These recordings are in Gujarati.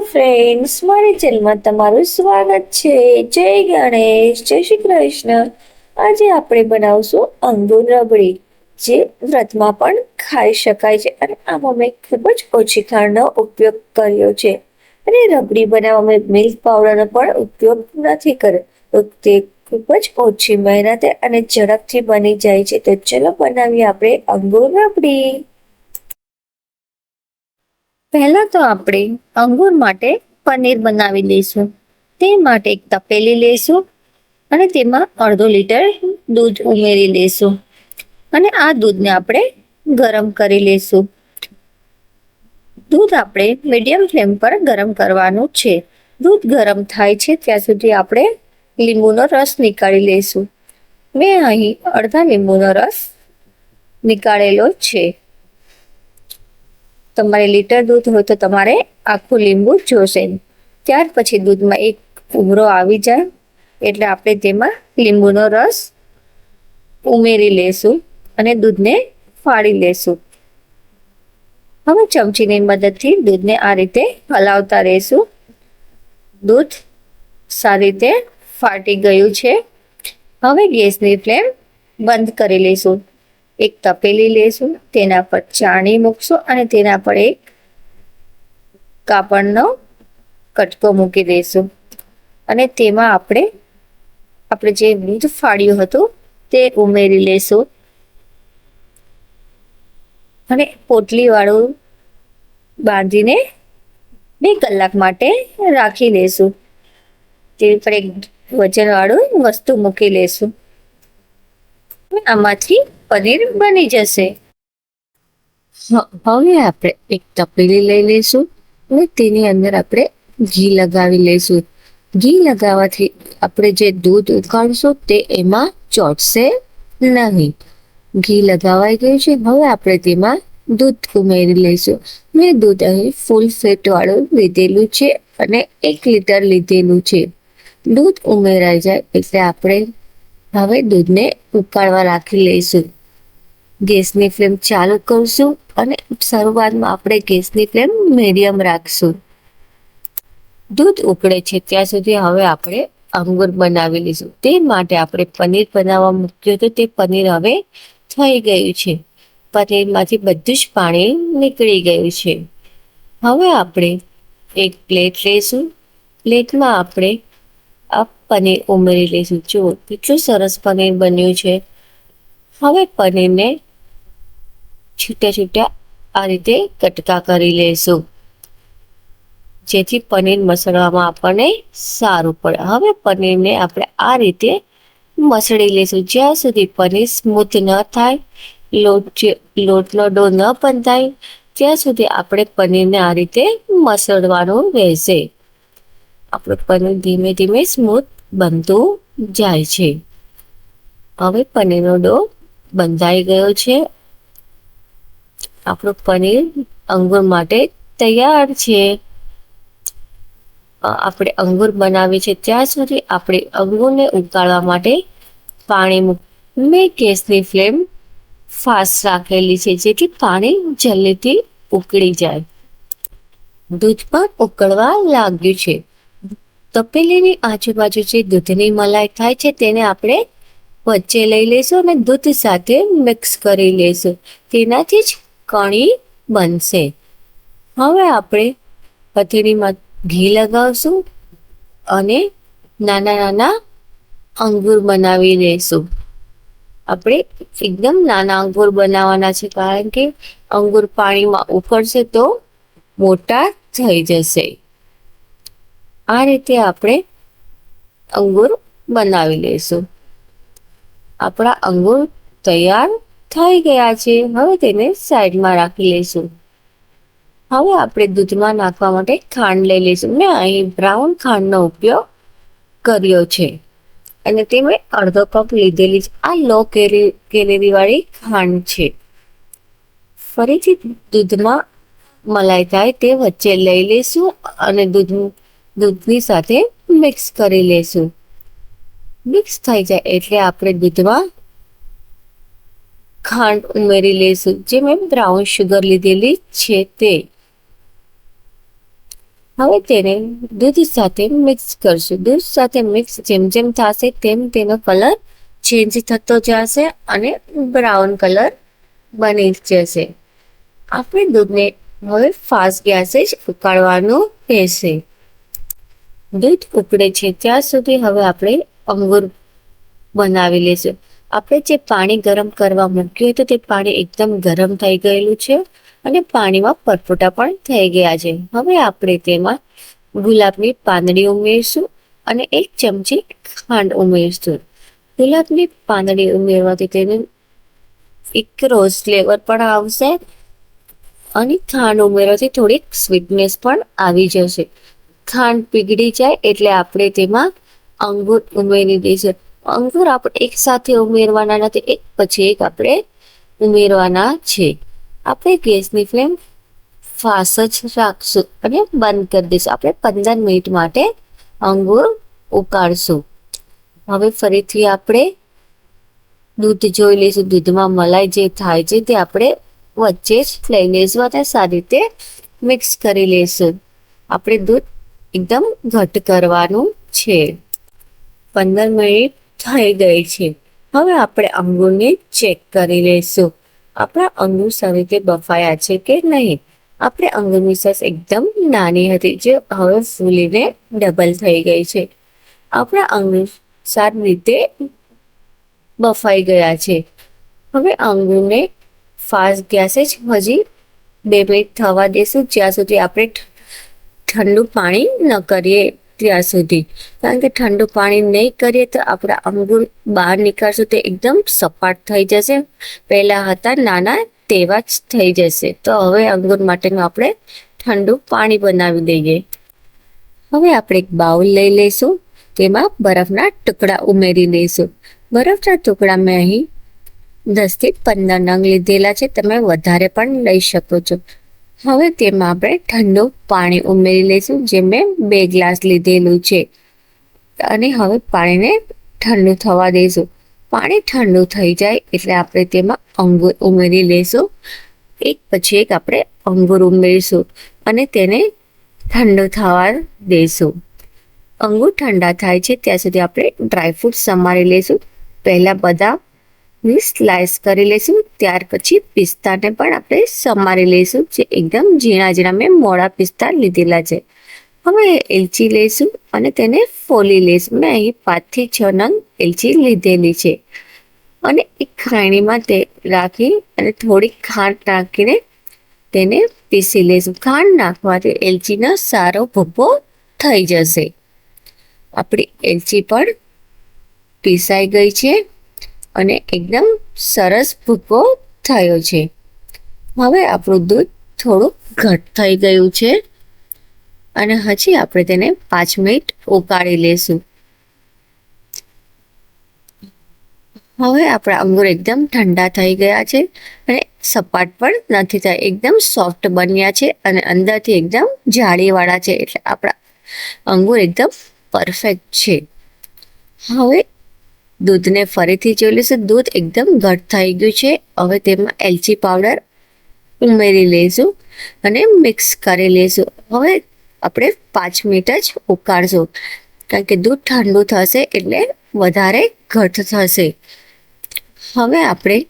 ફ્રેન્ડ્સ મારી ચેનલમાં તમારું સ્વાગત છે. જય ગણેશ, જય શ્રી કૃષ્ણ. આજે આપણે બનાવશું અંગુર રબડી, જે વ્રતમાં પણ ખાઈ શકાય છે અને આમાં મેં ખૂબ જ ઓછી ખાંડનો ઉપયોગ કર્યો છે. અને રબડી બનાવવામાં મેં મિલ્ક પાવડરનો પણ ઉપયોગ નથી કર્યો. તો તે ખૂબ જ ઓછી મહેનતે અને ઝડપથી બની જાય છે. તો ચલો બનાવીએ આપણે અંગુર રબડી. પહેલા તો આપણે અંગૂર માટે પનીર બનાવી લઈશું. તે માટે એક તપેલી લઈશું અને તેમાં અડધો લીટર દૂધ ઉમેરી લઈશું. અને આ દૂધને આપણે ગરમ કરી લઈશું. દૂધ આપણે મીડિયમ ફ્લેમ પર ગરમ કરવાનું છે. દૂધ ગરમ થાય છે ત્યાં સુધી આપણે લીંબુનો રસ નીકાળી લઈશું. મેં અહીં અડધા લીંબુનો રસ નીકાળેલો છે. તમારે લીટર દૂધ હોય તો તમારે આખું લીંબુ જોશે ત્યાર પછી દૂધમાં એક ઉમરો આવી જાય. એટલે આપણે તેમાં લીંબુનો રસ ઉમેરી લેશું અને દૂધને ફાડી લેશું. હવે ચમચીની મદદથી દૂધને આ રીતે હલાવતા રહેશું. દૂધ સારી રીતે ફાટી ગયું છે. હવે ગેસની ફ્લેમ બંધ કરી લઈશું. એક તપેલી લેશું, તેના પર ચાણી મૂકશું અને તેના પર એક કાપડનો કટકો મૂકી દઈશું અને તેમાં આપણે આપણે જે દૂધ ફાડ્યું હતું તે ઉમેરી લેશું. અને પોટલીવાળું બાંધીને બે કલાક માટે રાખી લેશું. તે પર એક વજનવાળું વસ્તુ મૂકી લેશું. આમાંથી પનીર બની જશે. હવે આપણે એક તપેલી લઈ લઈશું અને તેની અંદર આપણે ઘી લગાવી લઈશું. ઘી લગાવવાથી આપણે જે દૂધ ઉકાળશું તે એમાં ચોટશે નહીં. ઘી લગાવાઈ ગયું છે, હવે આપણે તેમાં દૂધ ઉમેરી લઈશું. મેં દૂધ અહીં ફૂલ ફેટવાળું લીધેલું છે અને એક લીટર લીધેલું છે. દૂધ ઉમેરાઈ જાય એટલે આપણે હવે દૂધને ઉકાળવા રાખી લઈશું. ગેસની ફ્લેમ ચાલુ કરશું અને શરૂઆતમાં આપણે ગેસની ફ્લેમ મીડિયમ રાખશું. દૂધ ઉકળે છે, ત્યાં સુધી હવે આપણે અંગુર બનાવી લઈશું. તે માટે આપણે પનીર બનાવવા મૂક્યું હતું. તે પનીર હવે થઈ ગયું છે. પનીરમાંથી બધું જ પાણી નીકળી ગયું છે. હવે આપણે એક પ્લેટ લઈશું. પ્લેટમાં આપણે આ પનીર ઉમેરી લઈશું. જુઓ, કેટલું સરસ પનીર બન્યું છે. હવે પનીરને છૂટા છૂટા આ રીતે કટકા કરી લઈશું જેથી પનીર મસળવામાં આપણને સારું પડે. હવે પનીરને આપણે આ રીતે મસળી લઈશું જ્યાં સુધી પનીર સ્મૂથ ન થાય, લોટ લોટનો ડો ન બંધાય, ત્યાં સુધી આપણે પનીરને આ રીતે મસળવાનું રહેશે. આપણું પનીર ધીમે ધીમે સ્મૂથ બનતું જાય છે. હવે પનીરનો ડો બંધાઈ ગયો છે. આપણું પનીર અંગુર માટે તૈયાર છે. આપણે અંગુર બનાવીએ છીએ. ત્યાં સુધી આપણે અંગુરને ઉકાળવા માટે પાણી મેં ગેસની ફ્લેમ ફાસ્ટ રાખેલી છે, જેથી પાણી જલ્દીથી ઉકળી જાય. દૂધ પણ ઉકળવા લાગ્યું છે. તપેલીની આજુબાજુ જે દૂધની મલાઈ થાય છે, તેને આપણે વચ્ચે લઈ લઈશું અને દૂધ સાથે મિક્સ કરી લઈશું. તેનાથી જ કણી બનશે. હવે આપણે પથેરીમાં ઘી લગાવશું અને નાના નાના અંગુર બનાવી લઈશું આપણે એકદમ નાના અંગુર બનાવવાના છે, કારણ કે અંગૂર પાણીમાં ઉકળશે તો મોટા થઈ જશે. આ રીતે આપણે અંગૂર બનાવી લઈશું આપણા અંગુર તૈયાર થઈ ગયા છે. હવે તેને સાઈડમાં રાખી લઈશું. હવે આપણે દૂધમાં નાખવા માટે ખાંડ લઈ લઈશું. મેં અહીં બ્રાઉન ખાંડનો ઉપયોગ કર્યો છે. અને તે મેં અડધો કપ લીધેલી છે આ લો કેરી કેરેરીવાળી ખાંડ છે. ફરીથી દૂધમાં મલાઈ થાય તે વચ્ચે લઈ લઈશું અને દૂધ, દૂધની સાથે મિક્સ કરી લઈશું. મિક્સ થઈ જાય એટલે આપણે દૂધમાં ખાંડ ઉમેરી લઈશું. જે મેં બ્રાઉન શુગર લીધેલી છે તે. હવે તેને દૂધ સાથે મિક્સ કરશું. દૂધ સાથે મિક્સ જેમ જેમ થશે તેમ તેનો કલર ચેન્જ થતો જશે અને બ્રાઉન કલર બની જશે. આપણે દૂધને હવે ફાસ્ટ ગેસે જ ઉકાળવાનું રહેશે. દૂધ ઉકળે છે ત્યાં સુધી હવે આપણે અંગુર બનાવી લેશું આપણે જે પાણી ગરમ કરવા મૂક્યું હતું તે પાણી એકદમ ગરમ થઈ ગયેલું છે અને પાણીમાં પરપોટા પણ થઈ ગયા છે. હવે આપણે તેમાં ગુલાબની પાંદડી ઉમેરશું અને એક ચમચી ખાંડ ઉમેરશું. ગુલાબની પાંદડી ઉમેરવાથી તેને એક રોઝ ફ્લેવર પણ આવશે અને ખાંડ ઉમેરવાથી થોડીક સ્વીટનેસ પણ આવી જશે. ખાંડ પીગળી જાય એટલે આપણે તેમાં અંગૂર ઉમેરી દઈશું. અંગૂર આપણે એક સાથે ઉમેરવાના નથી, એક પછી એક આપણે ઉમેરવાના છે. આપણે ગેસની ફ્લેમ ફાસ જ રાખશું અને બંધ કરી દઈશું. આપણે પંદર મિનિટ માટે અંગૂર ઉકાળશું. હવે ફરીથી આપણે દૂધ જોઈ લઈશું. દૂધમાં મલાઈ જે થાય છે તે આપણે વચ્ચે જ લઈ લઈશું અને સારી રીતે મિક્સ કરી લઈશું. આપણે દૂધ એકદમ ઘટ કરવાનું છે. પંદર મિનિટ થઈ ગઈ છે. હવે આપણે અંગુરને ચેક કરી લઈશું. આપણા અંગૂર સારી રીતે બફાયા છે કે નહીં? આપણે અંગુરની સાઈઝ એકદમ નાની હતી, જે હવે ફૂલીને ડબલ થઈ ગઈ છે. આપણા અંગૂર સારી રીતે બફાઈ ગયા છે. હવે અંગુરને ફાસ્ટ ગેસે જ હજી બે મિનિટ થવા દેશું, જ્યાં સુધી આપણે ઠંડુ પાણી ન કરીએ. ત્યાં સુધી. કારણ કે ઠંડુ પાણી નહીં કરીએ તો આપણા અંગુર બહાર નીકળશું તો એકદમ સપાટ થઈ જશે. પહેલા હતા નાના તેવા જ થઈ જશે. તો હવે અંગુર માટેનું આપણે ઠંડુ પાણી બનાવી દઈએ. હવે આપણે એક બાઉલ લઈ લઈશું. તેમાં બરફના ટુકડા ઉમેરી લઈશું બરફના ટુકડા મેં અહીં દસથી પંદર નંગ લીધેલા છે. તમે વધારે પણ લઈ શકો છો. હવે તેમાં આપણે ઠંડુ પાણી ઉમેરી લઈશું, જે મેં બે ગ્લાસ લીધેલું છે. અને હવે પાણીને ઠંડુ થવા દઈશું. પાણી ઠંડુ થઈ જાય એટલે આપણે તેમાં અંગૂર ઉમેરી લઈશું. એક પછી એક આપણે અંગૂર ઉમેરીશું અને તેને ઠંડુ થવા દઈશું. અંગૂર ઠંડા થાય છે, ત્યાં સુધી આપણે ડ્રાયફ્રૂટ સમારી લઈશું. પહેલાં બદામ ની સ્લાઇસ કરી લઈશું. ત્યાર પછી પિસ્તાને પણ આપણે સમારી લઈશું. જે એકદમ ઝીણા ઝીણા મેં મોડા પિસ્તા લીધેલા છે. હવે એલચી લઈશું અને તેને ફોલી લઈશું. મેં અહીં પાંચથી છ નંગ એલચી લીધેલી છે. અને એક ખાણીમાં તે રાખી અને થોડીક ખાંડ નાખીને તેને પીસી લઈશું. ખાંડ નાખવાથી એલચીનો સારો ભૂપો થઈ જશે. આપણી એલચી પણ પીસાઈ ગઈ છે. અને એકદમ સરસ ભૂકો થયો છે. હવે આપણું દૂધ થોડું ઘટ થઈ ગયું છે અને હજી આપણે તેને પાંચ મિનિટ ઉકાળી લેશું. હવે આપણા અંગુર એકદમ ઠંડા થઈ ગયા છે અને સપાટ પણ નથી થયા, એકદમ સોફ્ટ બન્યા છે અને અંદરથી એકદમ જાળીવાળા છે એટલે આપણા અંગુર એકદમ પરફેક્ટ છે. હવે દૂધને ફરીથી જોઈ લઈશું. દૂધ એકદમ ઘટ થઈ ગયું છે. હવે તેમાં એલચી પાવડર ઉમેરી લઈશું અને મિક્સ કરી લઈશું. હવે આપણે પાંચ મિનિટ જ ઉકાળશું. કારણ કે દૂધ ઠંડુ થશે એટલે વધારે ઘટ થશે. હવે આપણે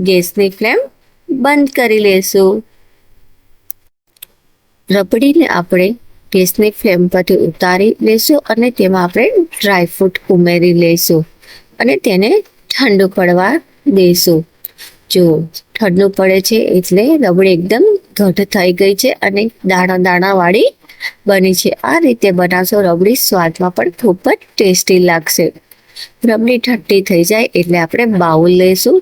ગેસની ફ્લેમ બંધ કરી લઈશું. રબડીને આપણે ગેસની ફ્લેમ પરથી ઉતારી લઈશું અને તેમાં આપણે ડ્રાયફ્રૂટ ઉમેરી લઈશું. અને તેને ઠંડુ પડવા દઈશું જો ઠંડુ પડે છે એટલે રબડી એકદમ ઘટ થઈ ગઈ છે અને દાણા દાણાવાળી બની છે. આ રીતે બનાવશો રબડી સ્વાદમાં પણ ખૂબ જ ટેસ્ટી લાગશે. રબડી ઠંડી થઈ જાય એટલે આપણે બાઉલ લઈશું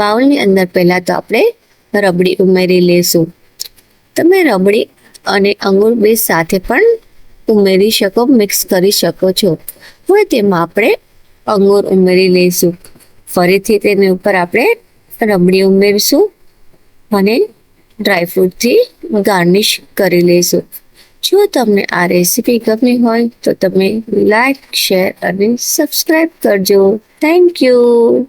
બાઉલની અંદર પહેલાં તો આપણે રબડી ઉમેરી લઈશું તમે રબડી અને અંગુર બે સાથે પણ ઉમેરી શકો, મિક્સ કરી શકો છો. હવે તેમાં આપણે અંગૂર ઉમેરી લઈશું. ફરીથી તેની ઉપર આપણે રબડી ઉમેરીશું અને ડ્રાયફ્રૂટથી ગાર્નિશ કરી લઈશું. જો તમને આ રેસીપી ગમી હોય તો તમે લાઈક શેર અને સબસ્ક્રાઈબ કરજો. Thank you